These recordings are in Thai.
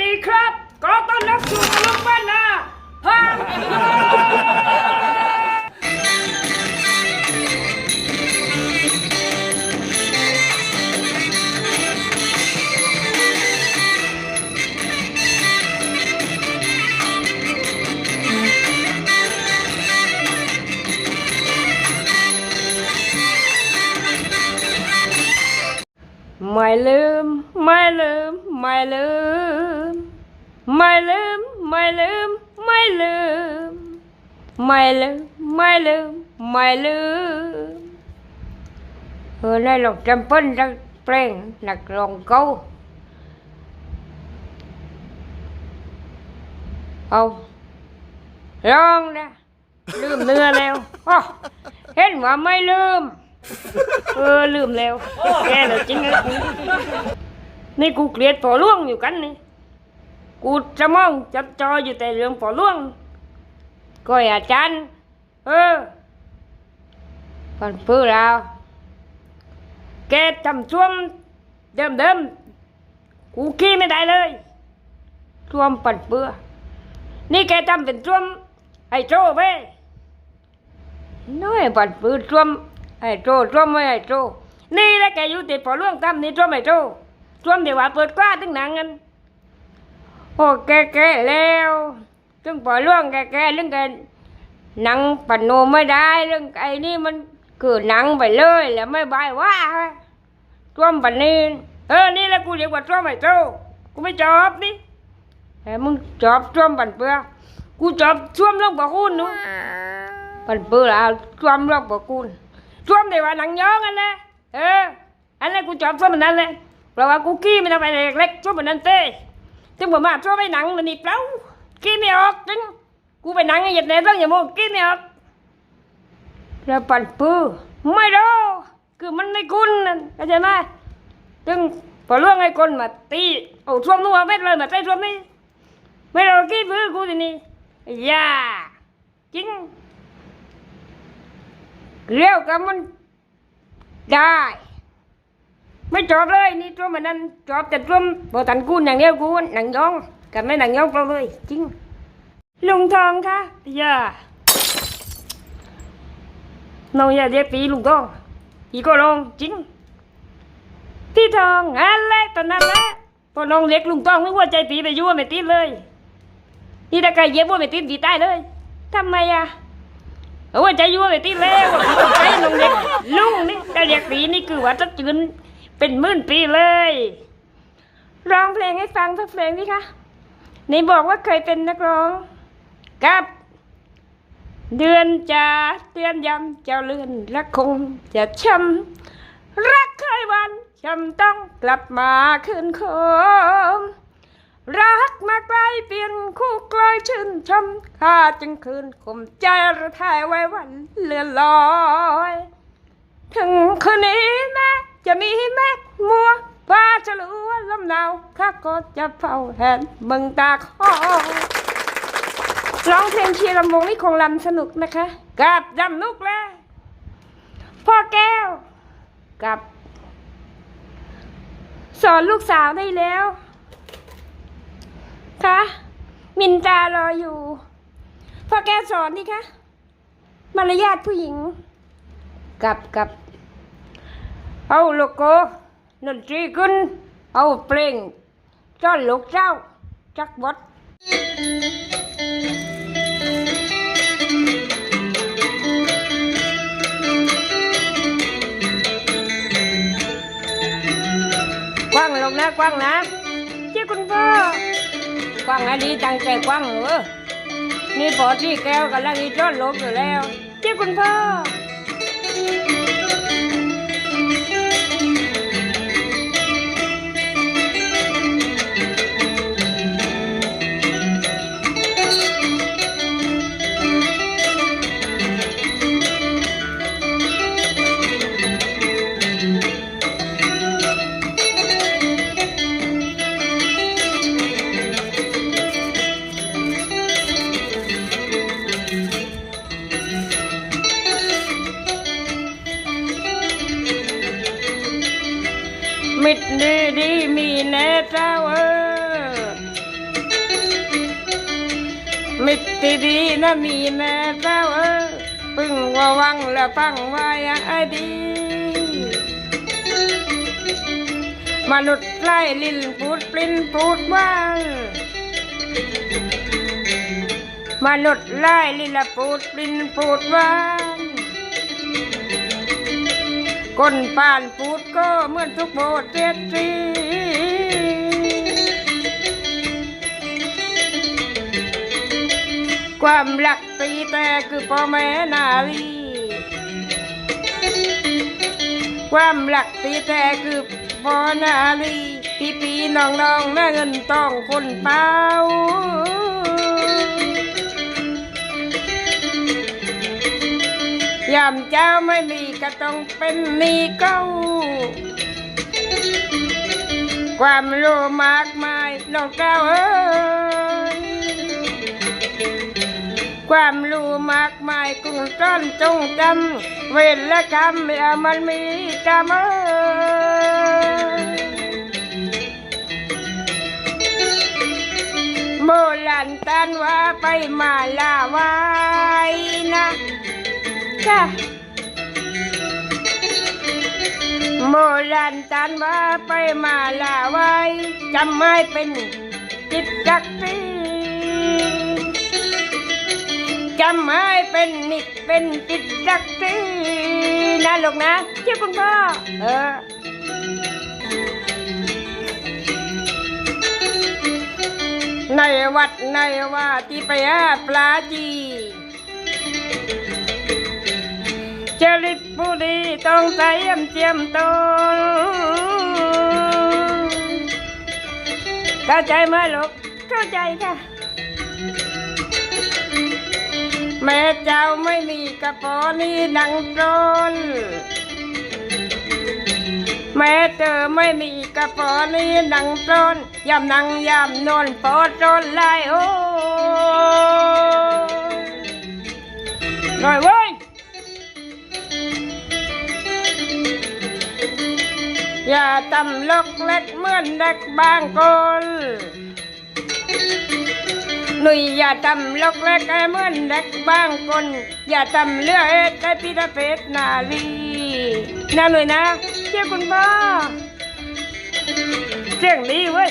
ดีครับ ก็ต้อนรับสู่ตลกบ้านนาพัง ไม่ลืม ไม่ลืม ไม่ลืม ไม่ลืม ไม่ลืม ไม่ลืม ไม่ลืม ไม่ลืม ไม่ลืม เออได้หลอกจำเป็นรักเพลงนักร้องเก่าเอาร้องนะลืมเนื้อแล้วเห็นว่าไม่ลืม เออลืมแล้วแกเลยจริงเลยกูนี่กูเกลียดปอล่วงอยู่กันนี่กูจะมองจับจออยู่แต่เรื่องปอล่วงก็อาจารย์เออก่อนเพื่อเราแกจำช่วงเดิมเดิมกูขี้ไม่ได้เลยช่วงปันเปื้อนี่แกจำเป็นช่วงไอ้โจ้ไปน้อยปันเปื้อช่วง ไอ้โจ้ช่วงไม่ไอ้โจ้นี่แหละแกอยู่ติดปอล่วงตั้มนี่ช่วงไอ้โจ้ช่วงเดี๋ยวว่าเปิดกว้าตึงหนังกันโอ้แกแกแล้วถึงปล่อยล่วงแกแกเรื่องแกหนังปนโนไม่ได้เรื่องไอ้นี่มันคือหนังไปเลยแล้วไม่บายว่าท่วมปันนี้เออนี่แหละกูเรียกว่าท่วมไอ้โตกูไม่จอบนี่แต่มึงจอบท่วมปันเปื้อกูจอบท่วมลงบ่คุณนู้นปันเปื้อแล้วท่วมลงบ่คุณ ท่วมเดี๋ยวว่าหนังย้องอันนะเอออันนั้นกูจอบท่วมมันนั้นเลยเพราะว่ากูขี้มันเอาไปเล็กๆท่วมมันนั้นเต้จึงบอกมาช่วยไปหนังมันนี่เปล่ากินไม่ออกจึงกูไปหนังไอ้เหยียดแหนต้องอย่ามองกินไม่ออกแล้วปั่นปื้อไม่รู้คือมันไม่คุ้นนั่นเข้าใจไหมจึงพอล่วงไอ้คนมาตีเอาช่วงนู้นเอาเม็ดเลยมาใส่ช่วงนี้ไม่รู้กี่ปื้อกูทีนี้อย่าจริง เรียวกับมันได้ ไม่จอบเลยนี่ตัวมันนั้นจอบแต่ตัวบอตันกูอย่างเดียวกูหนังยองกับไม่หนังยองเปล่าเลย จริง ลุงทองคะอย่าน้องอย่าเรียกปีลุงทองอีก็ลองจริงพี่ทองอะไรตอนนั้นแหละพอน้องเรียกลุงทองนึกว่าใจปีไปยั่วไม่ติดเลย นี่ถ้าใครเย็บว่าไม่ติดปีใต้เลยทำไมอะ โอ้ยใจยั่วไปติดแล้วใจน้องเด็กลุงนี่แต่เรียกปีนี่คือว่าจะจืนเป็นหมื่นปีเลยร้องเพลงให้ฟังสักเพลงดิคะนี่บอกว่าเคยเป็นนักร้องกับเดือนจะเตือนย้ำเจ้าเลื่อนรักคงจะช้ำรักเคยวันช้ำต้องกลับมาคืนคม รักมาไกลเปลี่ยนคู่กลอยชื่นชมข้าจึงคืนคมใจระทายไว้วันเลื่อนลอย ถึงคืนนี้แม้จะมีแม่มัวฟ้าจะรู้ว่าลมหนาวข้าก็จะเฝ้าแทนมึงตาคอร้องเพลงเชียร์ลำวงนี่คงลำสนุกนะคะกับดำนุกแล้วพ่อแก้วกับ สอนลูกสาวได้แล้ว คะมินตารออยู่พ่อแก้วสอนดิคะมารยาทผู้หญิงกับกับเอาลูกโกดนตรีขึ้น เอาเพลงจ้อนลูกเจ้า จักบดกว้างลงนะกว้างนะเจ้าคุณพ่อกว้า งอดีตั้งใจกว้างเออนี่พอที่แก้วกันแล้วอีจอดลบอยู่แล้วเจ้าคุณพ่อ มิตรที่ดีนะมีแม่เจ้าเออพึ่งว่าวังและฟังไว้ให้ดี มนุษย์ไล่ลิ้นพูดปลิ้นพูดว่านมนุษย์ไล่ลิ้นละพูดปลิ้นพูดว่านคนป่านพูดก็เหมือนทุกโบสถ์เจ็ดสี ความรักตีแต่คือพ่อแม่นาลีความหลักตีแต่คือพ่อนาลีพี่ปีน้องน้องๆน่าเงินต้องคนเป้ายามเจ้าไม่มีก็ต้องเป็นนีเก้าความรู้มากมายน้องเก้าเอ้ย ความรู้มากมายกุ้งต้นจงจำเวรและกรรมอย่ามันมีจำเอโบราณตันว่าไปมาลาไว้นะจ้ะโบราณตันว่าไปมาลาไว้จำไม่เป็นจิตจักรี จำให้เป็นนิดเป็นจิตรักสีนะลูกนะเชื่อคุณพ่อเออในวัดในว่าที่ไปหาปลาจีจริตผู้ดีต้องใส่ยำเจียมตนเข้าใจไหมลูกเข้าใจค่ะ แม่เจ้าไม่มีกระป๋อนี่ดังโจนแม่เธอไม่มีกระป๋อนี่ดังโจนยำนังยำนอนปอโจนไล่โอ้หน่อยเว้ยอย่าตำลกเล็กเหมือนเด็กบางคน หนุ่ยอย่าทำลกเล็กเหมือนเด็กบางคน อย่าทำเลือเอ็ดให้พิรเพชรนาลีนะหนุ่ยนะเชื่อคุณพ่อเสียงดีเว้ย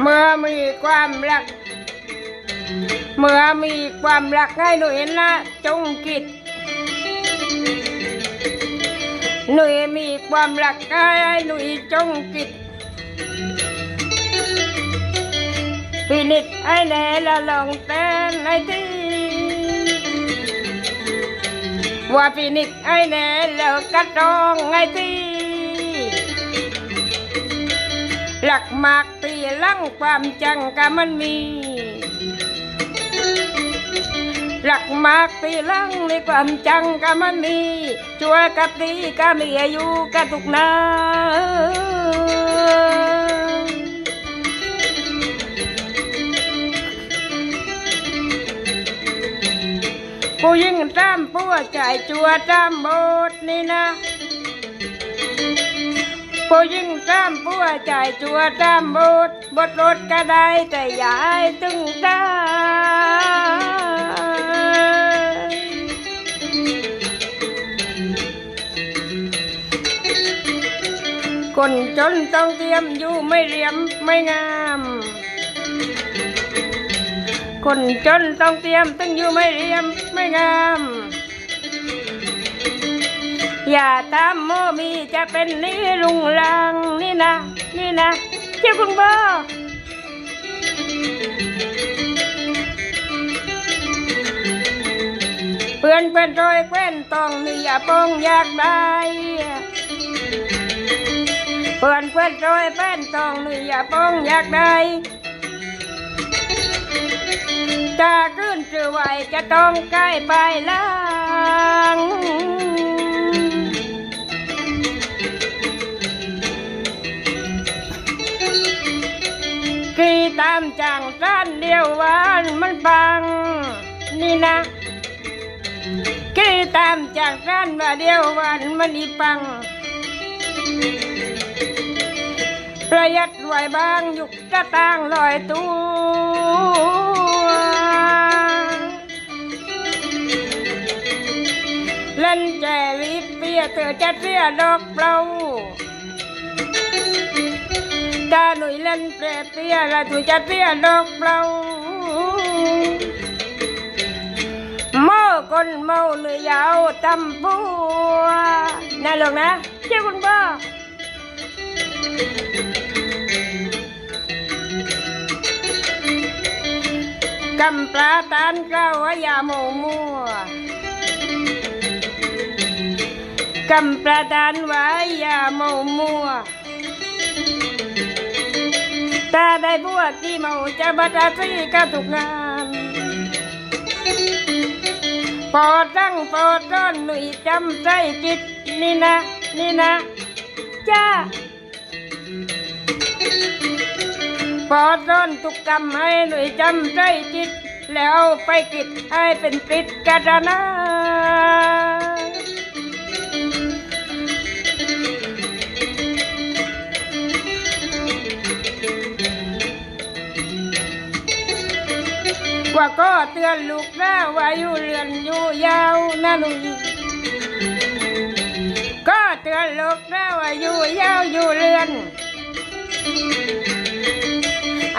เมื่อมีความรัก เมื่อมีความรักให้หนุ่ยนะจงกิจหนุ่ยมีความรักให้หนุ่ยจงกิจพินิจให้แน่ละลองเต้นให้ทีว่าพินิจให้แน่แล้วกระตองให้ทีหลักมากตีลังความจังกะมันมี หลักมากตีลังในความจังก็มันมีช่วยกับตีก็มีอายุกันทุกนาผู้ยิ่งตามผู้ใจจัวตามโบทนี่นะผู้ยิ่งตามผู้ใจจัวตามโบทบทรถก็ได้แต่อย่าให้ตึงตา คนจนต้องเตรียมอยู่ไม่เหลี่ยมไม่งาม คนจนต้องเตรียมต้องอยู่ไม่เหลี่ยมไม่งาม อย่าตามโมมีจะเป็นนี้ลุงลังนี่นะ นี่นะเจ้าคุณพ่อเพื่อนเพื่อนโดยเพื่อนต้องนี่อย่าปองอยากได้ เพื่อนเพื่อนโดยเพื่อนตองนี่อย่าป้องอยากได้จะขึ้นจือไหวจะต้องใกล้ไปล้างกีตามจังสั้นเดียววานมันปัง นี่นะตามจากร้นว่าเดียววันมันอีปัง ประหยัดรวยบางยุกกระตางลอยตัวเล่นแจวิเปียเธอจะเสียดอกเปล่าตาหนุ่ยเล่นเปรเตี้ยละถุยจะเสียดอกเปล่าเมาคนเมาเนื้อยาวตำปัวน่าหลงนะเจ้าคุณพ่ กำปลาตานเก้าวาอย่าโมมัวกำประดานไว้อย่าเมมัวตาได้พวกที่เมาจะบัตรสีก็ทุกงานปอดตั้งปอดต้อนหนุ่ยจำใจจิตนี่นะ นี่นะจ้า ปอดต้อนทุกกรรมให้หนุ่ยจำใจจิต แล้วไปกิดให้เป็นปิดกาดนา ว่าก็เตือนลูกนะว่าอยู่เรือนอยู่ยาวนะลุงก็เตือนลูกนะว่าอยู่ยาวอยู่เรือน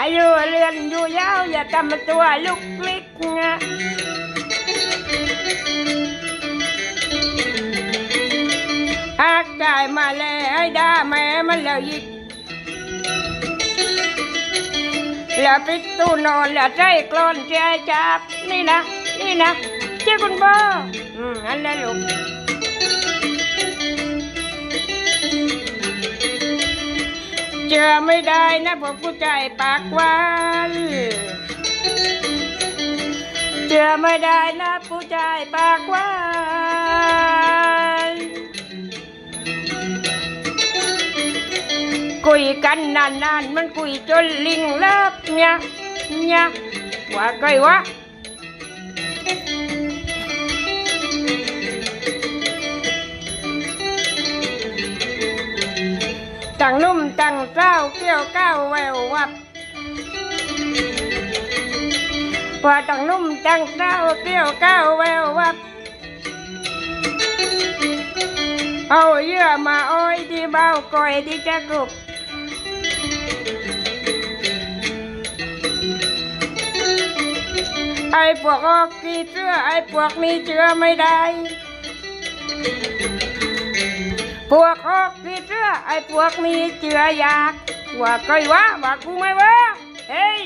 อายุเรือนอยู่ยาวอย่าทำตัวลุกลิกนะหากได้มาแล้วให้ด่าแม่มันแล้วยิกแล้วปิดตู้นอนแล้วใจกลอนใจจับนี่นะ นี่นะเจ้าคุณพ่ออืมอันนั้นลูก เจอไม่ได้นะพวกผู้ใจปากหวานเจอไม่ได้นะผู้ใจปากหวานคุยกันนานๆมันคุยจนลิงเลิกเนี่ยเนี่ยว่าไกวะ ตั้งนุ่มตั้งเจ้าเกี่ยวก้าวแวววับว่าตั้งนุ่มตั้งเจ้าเกี่ยวก้าวแวววับ เอาเยื่อมาอ้อยที่เบ้าก่อยที่จะกรุบไอ้พวกออกกีเชื่อไอ้พวกนี้เชื่อไม่ได้ พวกออกกีเชื่อไอ้พวกนี้เชื่อยากว่าใครวะว่ากูไม่วะเฮ้ย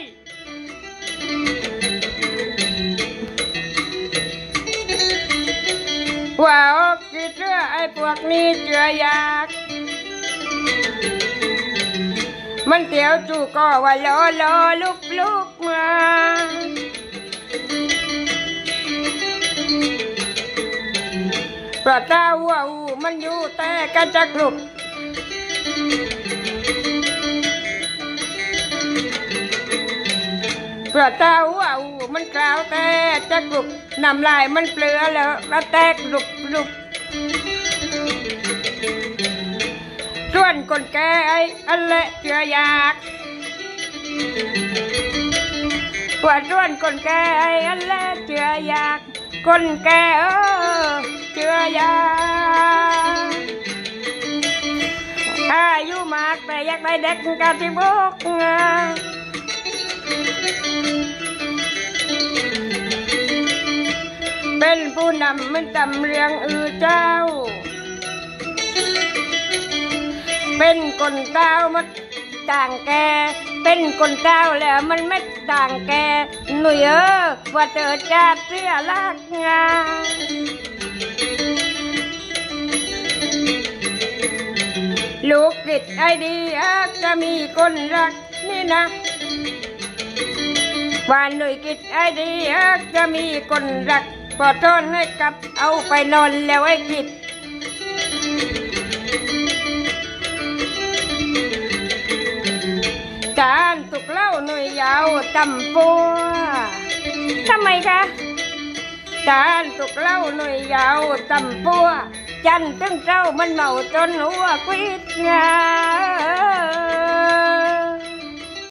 ว่าออกกีเชื่อไอ้พวกนี้เชื่อยากมันเตียวจู่ก็ว่าลอลอลุกลุกมาประตาวัว มันอยู่แต่กันจะกลุบประตาวัวอูมันกล่าวแต่จะกลุบน้ำลายมันเปลือแล้วแล้วแตกลุบลุบส่วนคนแก่ไอ้อันเละเจือยากปว่าส่วนคนแก่ไอ้อันเละเจือยากคนแก่เออ เจือยาอายุมากแต่อยากได้เด็กกะทิบกงาเป็นผู้นำมันตำเรียงอือเจ้า เป็นคนเต้ามันต่างแก เป็นคนเต้าแล้วมันไม่ต่างแก หนุ่ยเออว่าเธอจะเสียลักงา ลูกติดไอเดีอักจะมีคนรักนี่นะว่าหนุ่ยกิดไอเดีอักจะมีคนรักพอทนให้กับเอาไปนอนแล้วไอ้กิดการตุกเล่าหน่วยยาวตำปัวทำไมคะจานตุกเล่าหน่ยยาวตำปัว chanh trứng trâu minh màu tôn lúa quýt nhà